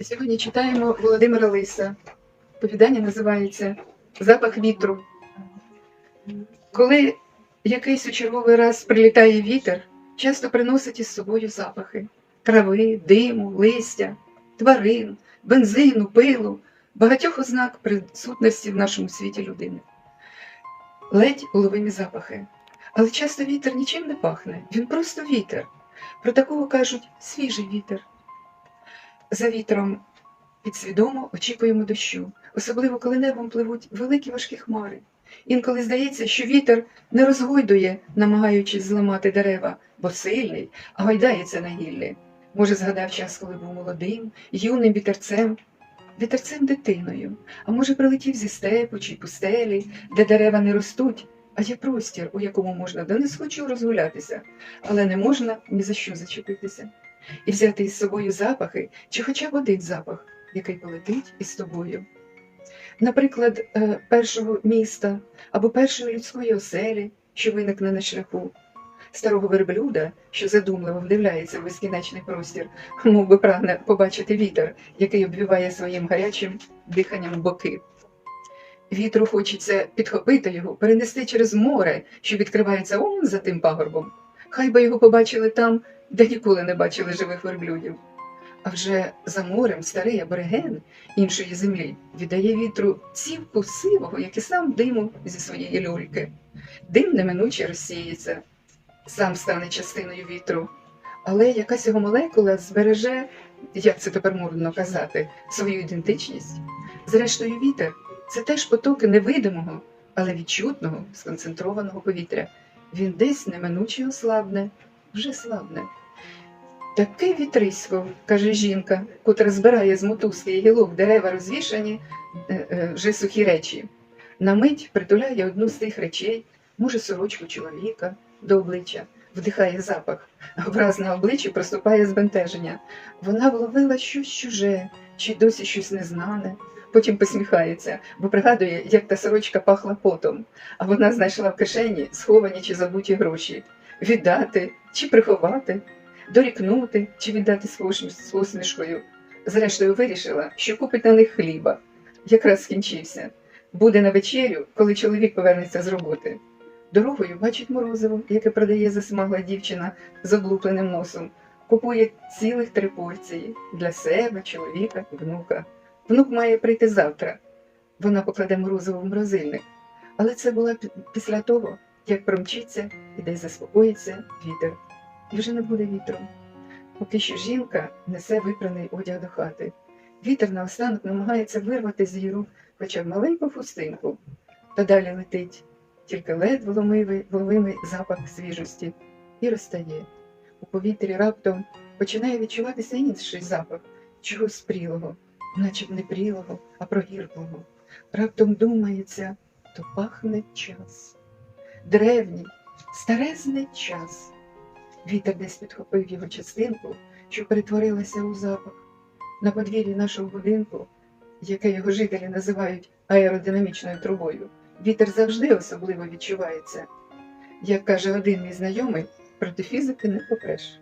Сьогодні читаємо Володимира Лиса. Повідання називається Запах вітру. Коли якийсь у черговий раз прилітає вітер, часто приносить із собою запахи трави, диму, листя, тварин, бензину, пилу, багатьох ознак присутності в нашому світі людини. Ледь уловимі запахи. Але часто вітер нічим не пахне, він просто вітер. Про такого кажуть свіжий вітер. За вітром підсвідомо очікуємо дощу, особливо коли небом пливуть великі важкі хмари. Інколи здається, що вітер не розгойдує, намагаючись зламати дерева, бо сильний, а гойдається на гіллі. Може, згадав час, коли був молодим, юним вітерцем, вітерцем дитиною, а може, прилетів зі степу чи пустелі, де дерева не ростуть, а є простір, у якому можна да не схочу розгулятися, але не можна ні за що зачепитися. І взяти із собою запахи, чи хоча б один запах, який полетить із тобою. Наприклад, е, першого міста або першої людської оселі, що виникне на шляху, старого верблюда, що задумливо вдивляється в безкінечний простір, мов би прагне побачити вітер, який обвіває своїм гарячим диханням боки. Вітру хочеться підхопити його, перенести через море, що відкривається он за тим пагорбом. Хай би його побачили там, де ніколи не бачили живих верблюдів. А вже за морем старий абориген іншої землі віддає вітру цівку сивого, як і сам диму зі своєї люльки. Дим неминуче розсіється, сам стане частиною вітру, але якась його молекула збереже, як це тепер модно казати, свою ідентичність. Зрештою, вітер це теж потоки невидимого, але відчутного, сконцентрованого повітря. Він десь неминуче ослабне, вже слабне. Таке вітрисько, каже жінка, котра збирає з мотузки і гілок дерева розвішані е, е, вже сухі речі. На мить притуляє одну з тих речей, може, сорочку чоловіка до обличчя, вдихає запах, а враз на обличчі проступає збентеження. Вона вловила щось чуже, чи досі щось незнане. Потім посміхається, бо пригадує, як та сорочка пахла потом, а вона знайшла в кишені сховані чи забуті гроші віддати чи приховати дорікнути чи віддати з посмішкою. Зрештою, вирішила, що купить на них хліба. Якраз скінчився. Буде на вечерю, коли чоловік повернеться з роботи. Дорогою бачить морозиво, яке продає засмагла дівчина з облупленим носом. Купує цілих три порції для себе, чоловіка внука. Внук має прийти завтра. Вона покладе морозиво в морозильник. Але це було після того, як промчиться і десь заспокоїться вітер і вже не буде вітру. Поки що жінка несе випраний одяг до хати. Вітер наостанок намагається вирвати з її рук хоча б маленьку хустинку, та далі летить, тільки ледве вломивий, вловимий запах свіжості і розтає. У повітрі раптом починає відчуватися інший запах чогось прілого, наче б не прілого, а прогірклого. Раптом думається, то пахне час древній, старезний час. Вітер десь підхопив його частинку, що перетворилася у запах. На подвір'ї нашого будинку, яке його жителі називають аеродинамічною трубою, вітер завжди особливо відчувається. Як каже один мій знайомий, проти фізики не попреш.